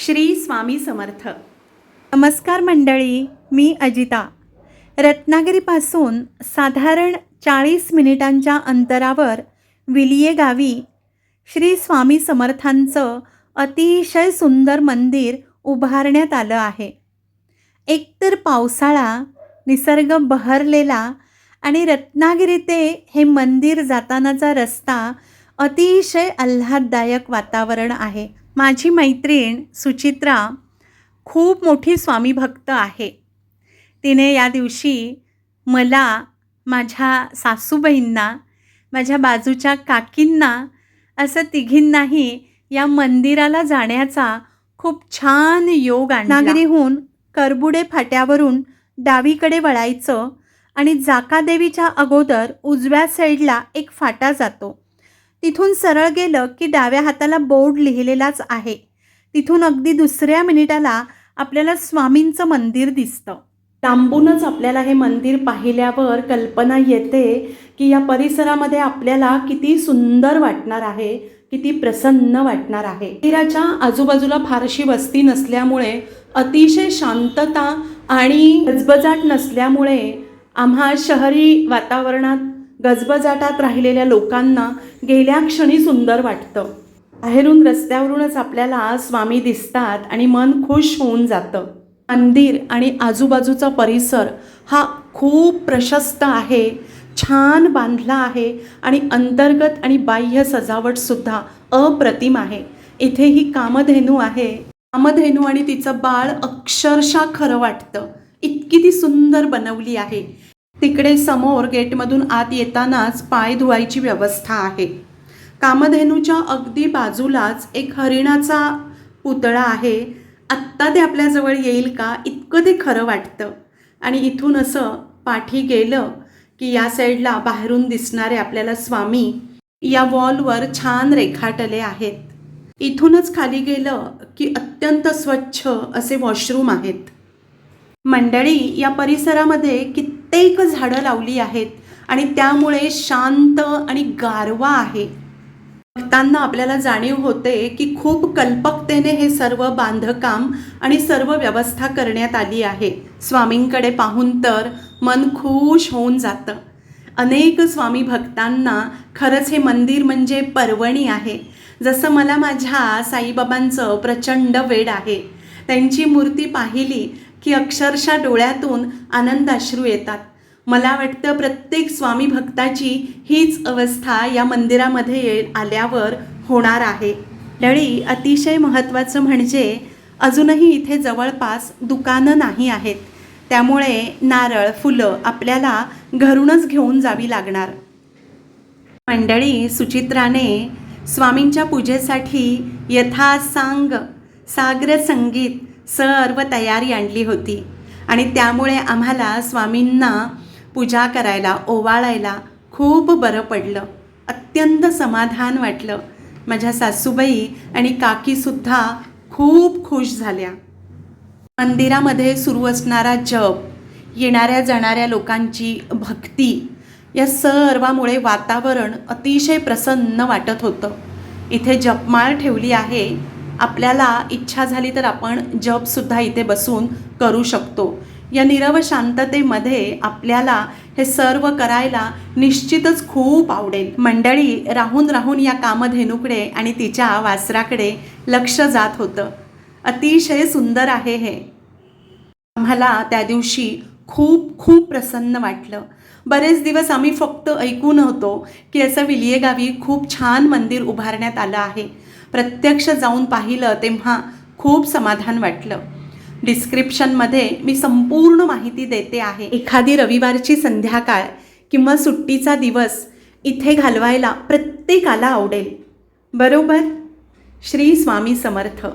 श्री स्वामी समर्थ. नमस्कार मंडळी मी अजिता. रत्नागिरीपासून साधारण चाळीस मिनिटांच्या अंतरावर विलिये गावी श्री स्वामी समर्थांचं अतिशय सुंदर मंदिर उभारण्यात आलं आहे. एकतर पावसाळा निसर्ग बहरलेला आणि रत्नागिरी ते हे मंदिर जातानाचा रस्ता अतिशय आल्हाददायक वातावरण आहे. माझी मैत्रीण सुचित्रा खूप मोठी स्वामी भक्त आहे. तिने या दिवशी मला माझ्या सासूबाईंना माझ्या बाजूच्या काकींना असं तिघींनाही या मंदिराला जाण्याचा खूप छान योग आणला. नागरीहून करबुडे फाट्यावरून डावीकडे वळायचं आणि जाकादेवीच्या अगोदर उजव्या साईडला एक फाटा जातो. तिथून सरळ गेलं की डाव्या हाताला बोर्ड लिहिलेलाच आहे. तिथून अगदी दुसऱ्या मिनिटाला आपल्याला स्वामींचं मंदिर दिसतं. लांबूनच आपल्याला हे मंदिर पाहिल्यावर कल्पना येते की या परिसरामध्ये आपल्याला किती सुंदर वाटणार आहे किती प्रसन्न वाटणार आहे. मंदिराच्या आजूबाजूला फारशी वस्ती नसल्यामुळे अतिशय शांतता आणि गजबजाट नसल्यामुळे आम्हा शहरी वातावरणात गजबजाटात राहिलेल्या लोकांना गेल्या क्षणी सुंदर वाटतं. बाहेरून रस्त्यावरूनच आपल्याला स्वामी दिसतात आणि मन खुश होऊन जातं. मंदिर आणि आजूबाजूचा परिसर हा खूप प्रशस्त आहे छान बांधला आहे आणि अंतर्गत आणि बाह्य सजावटसुद्धा अप्रतिम आहे. इथे ही कामधेनू आहे. कामधेनू आणि तिचं बाळ अक्षरशः खरं वाटतं. इतकी ती सुंदर बनवली आहे. तिकडे समोर गेटमधून आत येतानाच पाय धुवायची व्यवस्था आहे. कामधेनूच्या अगदी बाजूलाच एक हरिणाचा पुतळा आहे. आत्ता ते आपल्याजवळ येईल का? इतकं ते खरं वाटतं. आणि इथून असं पाठी गेलं की या साईडला बाहेरून दिसणारे आपल्याला स्वामी या वॉलवर छान रेखाटले आहेत. इथूनच खाली गेलं की अत्यंत स्वच्छ असे वॉशरूम आहेत. मंडळी या परिसरामध्ये कित्येक झाडं लावली आहेत आणि त्यामुळे शांत आणि गारवा आहे. बघताना आपल्याला जाणीव होते की खूप कल्पकतेने हे सर्व बांधकाम आणि सर्व व्यवस्था करण्यात आली आहे. स्वामींकडे पाहून तर मन खुश होऊन जातं. अनेक स्वामी भक्तांना खरंच हे मंदिर म्हणजे पर्वणी आहे. जसं मला माझ्या साईबाबांचं प्रचंड वेड आहे. त्यांची मूर्ती पाहिली की अक्षरशः डोळ्यातून आनंदाश्रू येतात. मला वाटतं प्रत्येक स्वामी भक्ताची हीच अवस्था या मंदिरामध्ये ये आल्यावर होणार आहे. डळी अतिशय महत्त्वाचं म्हणजे अजूनही इथे जवळपास दुकानं नाही आहेत. त्यामुळे नारळ फुलं आपल्याला घरूनच घेऊन जावी लागणार. मंडळी सुचित्राने स्वामींच्या पूजेसाठी यथासांग साग्र संगीत सर्व तयारी आणली होती. आणि त्यामुळे आम्हाला स्वामींना पूजा करायला ओवाळायला खूप बरं पडलं. अत्यंत समाधान वाटलं. माझ्या सासूबाई आणि काकीसुद्धा खूप खुश झाल्या. मंदिरामध्ये सुरू असणारा जप येणाऱ्या जाणाऱ्या लोकांची भक्ती या सर्वामुळे वातावरण अतिशय प्रसन्न वाटत होतं. इथे जपमाळ ठेवली आहे. आपल्याला इच्छा झाली तर आपण जपसुद्धा इथे बसून करू शकतो. या निरव शांततेमध्ये आपल्याला हे सर्व करायला निश्चितच खूप आवडेल. मंडळी राहून राहून या कामधेनूकडे आणि तिच्या वासराकडे लक्ष जात होतं. अतिशय सुंदर आहे हे. आम्हाला त्या दिवशी खूप खूप प्रसन्न वाटलं. बरेच दिवस आम्ही फक्त ऐकून होतो की असं विलिये गावी खूप छान मंदिर उभारण्यात आलं आहे. प्रत्यक्ष जाऊन पाहिलं तेव्हा खूप समाधान वाटलं. डिस्क्रिप्शनमध्ये मी संपूर्ण माहिती देते आहे. एखादी रविवारची संध्याकाळ किंवा सुट्टीचा दिवस इथे घालवायला प्रत्येकाला आवडेल. बरोबर? श्री स्वामी समर्थ.